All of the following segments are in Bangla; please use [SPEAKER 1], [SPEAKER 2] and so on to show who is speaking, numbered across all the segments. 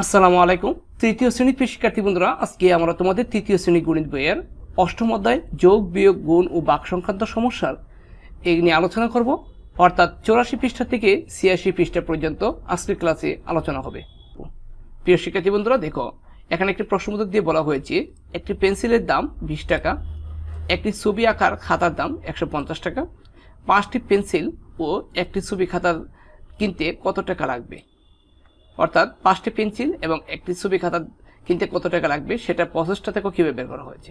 [SPEAKER 1] আসসালামু আলাইকুম। তৃতীয় শ্রেণির প্রিয় শিক্ষার্থী বন্ধুরা, আজকে আমরা তোমাদের তৃতীয় শ্রেণি গণিত বইয়ের অষ্টম অধ্যায় যোগ, বিয়োগ, গুণ ও বাক সংক্রান্ত সমস্যার এই নিয়ে আলোচনা করব। অর্থাৎ চৌরাশি পৃষ্ঠা থেকে ছিয়াশি পৃষ্ঠা পর্যন্ত আজকের ক্লাসে আলোচনা হবে। প্রিয় শিক্ষার্থী বন্ধুরা, দেখো, এখানে একটি প্রশ্নবোধক দিয়ে বলা হয়েছে, একটি পেন্সিলের দাম বিশ টাকা, একটি ছবি আঁকার খাতার দাম একশো পঞ্চাশ টাকা, পাঁচটি পেন্সিল ও একটি ছবি খাতার কিনতে কত টাকা লাগবে? অর্থাৎ পাঁচটি পেন্সিল এবং একটি ছবি খাতা কিনতে কত টাকা লাগবে সেটা প্রসেসটা থেকে কীভাবে বের করা হয়েছে।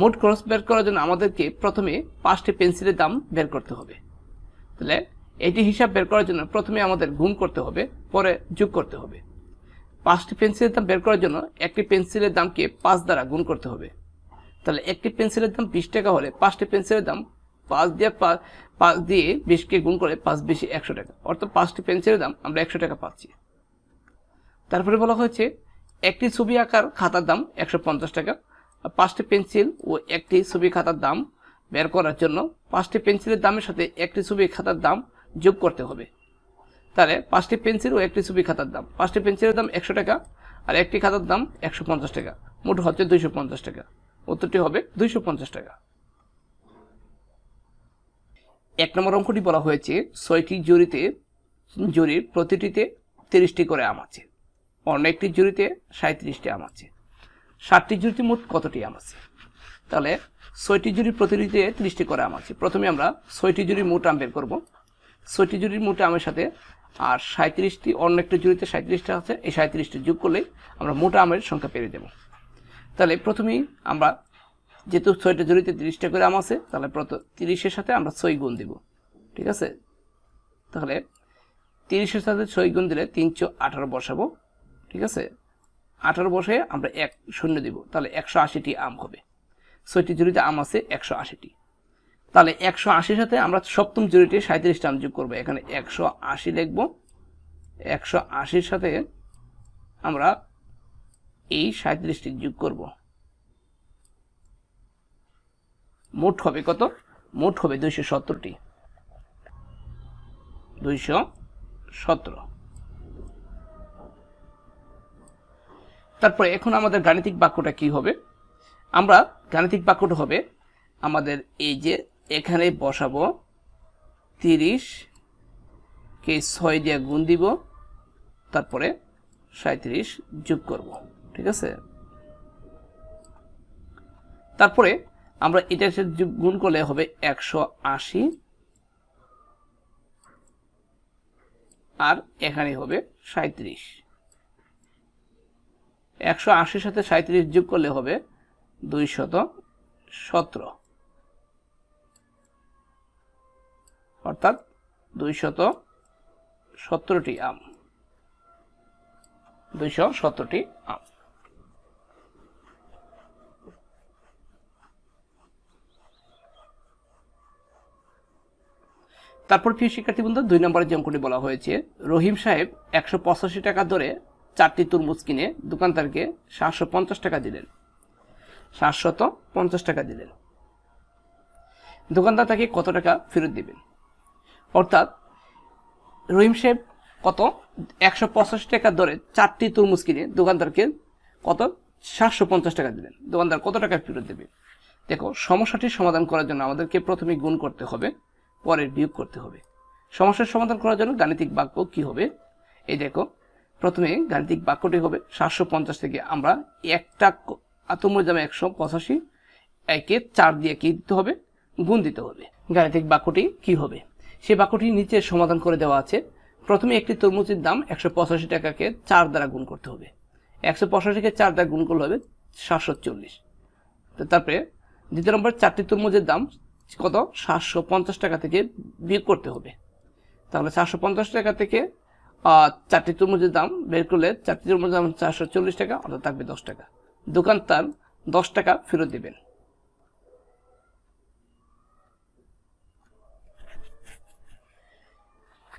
[SPEAKER 1] মোট খরচ বের করার জন্য আমাদেরকে প্রথমে পাঁচটি পেন্সিলের দাম বের করতে হবে। তাহলে এটি হিসাব বের করার জন্য প্রথমে আমাদের গুণ করতে হবে, পরে যোগ করতে হবে। পাঁচটি পেন্সিলের দাম বের করার জন্য একটি পেন্সিলের দামকে পাঁচ দ্বারা গুণ করতে হবে। তাহলে একটি পেন্সিলের দাম বিশ টাকা হলে পাঁচটি পেন্সিলের দাম পাঁচ দিয়ে পাঁচ দিয়ে বিশকে গুণ করে পাঁচ বেশি একশো টাকা। অর্থাৎ পাঁচটি পেন্সিলের দাম আমরা একশো টাকা পাচ্ছি। তারপরে বলা হয়েছে, একটি ছবি আঁকার খাতার দাম একশো পঞ্চাশ টাকা, পাঁচটি পেন্সিল ও একটি ছবি খাতার দাম বের করার জন্য পাঁচটি পেন্সিলের দামের সাথে একটি ছবি খাতার দাম যোগ করতে হবে। তাহলে পাঁচটি পেন্সিল ও একটি ছবি খাতার দাম, পাঁচটি পেন্সিলের দাম একশো টাকা আর একটি খাতার দাম একশো পঞ্চাশ টাকা, মোট হচ্ছে দুইশো পঞ্চাশ টাকা। উত্তরটি হবে দুইশো পঞ্চাশ টাকা। এক নম্বর অঙ্কটি বলা হয়েছে, ছয়টি জুড়িতে, জুড়ির প্রতিটিতে তিরিশটি করে আম আছে। অন্য একটি সাঁত্রিশটি আম আছে। ষাটটি জুড়িতে মোট কতটি আম আছে? তাহলে ছয়টি জুড়ির প্রতিটিতে তিরিশটি করে আম আছে। প্রথমে আমরা ছয়টি জুড়ির মোট আম বের করব। ছয়টি জুড়ির মোট আমের সাথে আর সাঁত্রিশটি অন্য একটি জুড়িতে সাঁত্রিশটা আছে, এই সাঁত্রিশটি যোগ করলে আমরা মোট আমের সংখ্যা পেরে দেব তাহলে প্রথমেই আমরা যেহেতু ছয়টা জুড়িতে তিরিশটা করে আম আছে, তাহলে তিরিশের সাথে আমরা ছয় গুণ দিব। ঠিক আছে? তাহলে তিরিশের সাথে ছয় গুণ দিলে তিনশো আঠারো বসাবো। ঠিক আছে? আঠারো বসে আমরা এক, শূন্য দিব। তাহলে একশো আশিটি আম হবে। ছয়টি জুড়িতে আম আছে, একশো আশিটি। তাহলে একশো আশির সাথে আমরা সপ্তম জুড়িটি সাঁত্রিশটা আম যোগ করব। এখানে একশো আশি লিখব। একশো আশির সাথে আমরা এই সাঁত্রিশটি যোগ করব। মোট হবে কত? মোট হবে দুইশো সত্তরটি। দুইশো সতেরো তারপরে এখন আমাদের গাণিতিক বাক্যটা কি হবে? আমরা গাণিতিক বাক্যটা হবে আমাদের এই যে এখানে বসাবো, তিরিশ, কে ছয় দিয়ে গুণ দিব, তারপরে সাঁত্রিশ যোগ করব, ঠিক আছে? তারপরে আমরা এটা গুণ করলে হবে একশো আশি। আর এখানে হবে সাঁত্রিশ একশো আশির সাথে সাঁত্রিশ যোগ করলে হবে দুইশত সতেরো। অর্থাৎ দুইশত সতেরোটি আম। দুইশো সতেরোটি আম। তারপর প্রিয় শিক্ষার্থী বন্ধু দুই নম্বরের যে অঙ্কটি বলা হয়েছে, রহিম সাহেব একশো পঁচাশি টাকা ধরে চারটি তরমুজ কিনে দোকানদারকে সাতশো পঞ্চাশ টাকা দিলেন। সাতশত পঞ্চাশ টাকা দিলেন। দোকানদার তাকে কত টাকা ফেরত দিবেন? অর্থাৎ রহিম সাহেব কত? একশো পঁচাশি টাকা দরে চারটি তরমুজ কিনে দোকানদারকে কত? সাতশো পঞ্চাশ টাকা দিলেন। দোকানদার কত টাকা ফেরত দেবে? দেখো, সমস্যাটির সমাধান করার জন্য আমাদেরকে প্রথমে গুণ করতে হবে, পরে বিয়োগ করতে হবে। সমস্যার সমাধান করার জন্য গাণিতিক বাক্য কি হবে? এই দেখো প্রথমে গাণিতিক বাক্যটি হবে সাতশো পঞ্চাশ থেকে আমরা একটা আতমূল দামে একশো পঁচাশি, একে চার দিয়ে কি দিতে হবে? গুণ দিতে হবে। গাণিতিক বাক্যটি কি হবে? সেই বাক্যটি নিচে সমাধান করে দেওয়া আছে। প্রথমে একটি তরমুজের দাম একশো পঁচাশি টাকাকে চার দ্বারা গুণ করতে হবে। একশো পঁচাশিকে চার দ্বারা গুণ করলে হবে সাতশো চল্লিশ। তারপরে দ্বিতীয় নম্বর চারটি তরমুজের দাম কত? সাতশো পঞ্চাশ টাকা থেকে বিয়োগ করতে হবে। তাহলে চারশো পঞ্চাশ টাকা থেকে চারটি তরমুজের দাম বের করলে চারটি তরমুজের দাম চারশো চল্লিশ টাকা, অর্থাৎ থাকবে দশ টাকা। দোকান তার দশ টাকা ফেরত দেবেন।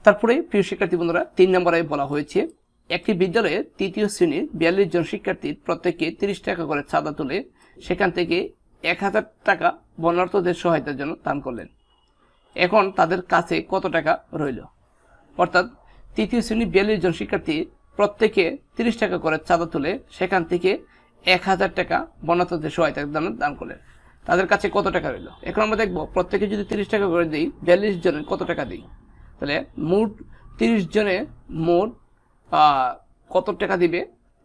[SPEAKER 1] তারপরে প্রিয় শিক্ষার্থী বন্ধুরা, তিন নম্বরে বলা হয়েছে, একটি বিদ্যালয়ে তৃতীয় শ্রেণির বিয়াল্লিশ জন শিক্ষার্থীর প্রত্যেকে তিরিশ টাকা করে চাঁদা তুলে সেখান থেকে এক হাজার টাকা বন্যার্থদের সহায়তার জন্য দান করলেন। এখন তাদের কাছে কত টাকা রইল? অর্থাৎ তৃতীয় শ্রেণির বিয়াল্লিশ জন শিক্ষার্থী প্রত্যেকে তিরিশ টাকা করে চাঁদা তুলে সেখান থেকে এক হাজার টাকা বন্যাতদের সহায়তা দান করলেন। তাদের কাছে কত টাকা রইল? এখন আমরা দেখব, প্রত্যেকে যদি তিরিশ টাকা করে দিই, বিয়াল্লিশ জনের কত টাকা দিই? তাহলে মোট তিরিশ জনে মোট কত টাকা দিবে?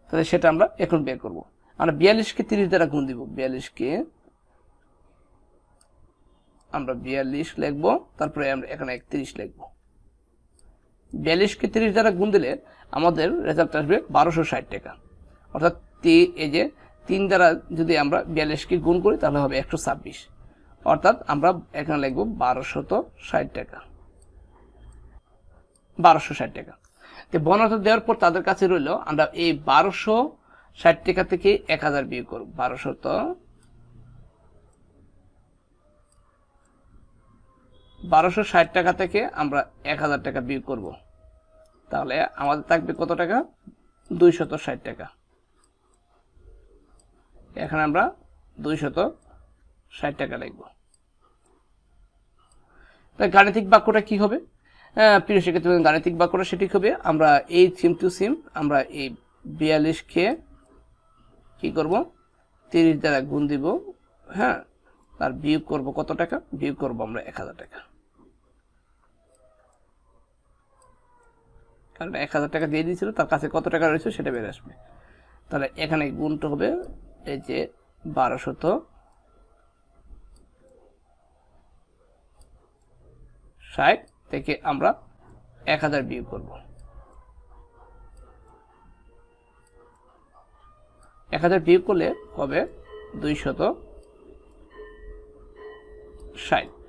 [SPEAKER 1] তাহলে সেটা আমরা এখন বের করব। আমরা বিয়াল্লিশকে তিরিশ দ্বারা গুণ দিব। বিয়াল্লিশকে আমরা বিয়াল্লিশ লিখব, তারপরে আমরা এখানে একত্রিশ লিখব। বিয়াল্লিশকে তিরিশ দ্বারা গুণ দিলে আমাদের রেজাল্ট আসবে বারোশো ষাট টাকা। অর্থাৎ তি, এই যে তিন দ্বারা যদি আমরা বিয়াল্লিশকে গুণ করি, তাহলে হবে একশো ছাব্বিশ। অর্থাৎ আমরা এখানে লিখব বারোশত ষাট টাকা। বারোশো ষাট টাকা। তো বনার্থ দেওয়ার পর তাদের কাছে রইল, আমরা এই বারোশো ষাট টাকা থেকে এক হাজার বিয়োগ করব। বারোশত বারোশো ষাট টাকা থেকে আমরা এক হাজার টাকা বিয়োগ করব। তাহলে আমাদের থাকবে কত টাকা? দুইশত ষাট টাকা। এখানে আমরা দুইশত ষাট টাকা লিখব। তাই গাণিতিক বাক্যটা কি হবে? প্রিয় বন্ধু, গাণিতিক বাক্যটা সেটি হবে। আমরা এই সিম টু সিম আমরা এই বিয়াল্লিশকে কি করব? তিরিশ দ্বারা গুণ দিব। হ্যাঁ তার বিয়োগ করব কত টাকা? বিয়োগ করব আমরা এক হাজার টাকা। কারণ এক হাজার টাকা দিয়ে দিয়েছিল, তার কাছে কত টাকা রয়েছে সেটা বের আসবে। তাহলে এখানে গুণটা হবে এই যে বারোশত ষাট থেকে আমরা এক হাজার বিয়োগ করব। এক হাজার বিয়োগ করলে হবে দুইশত ষাট।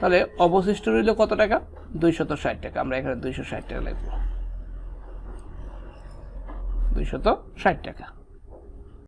[SPEAKER 1] তাহলে অবশিষ্ট রইল কত টাকা? দুইশত ষাট টাকা। আমরা এখানে দুইশো ষাট টাকা লিখব। দুইশত ষাট টাকা।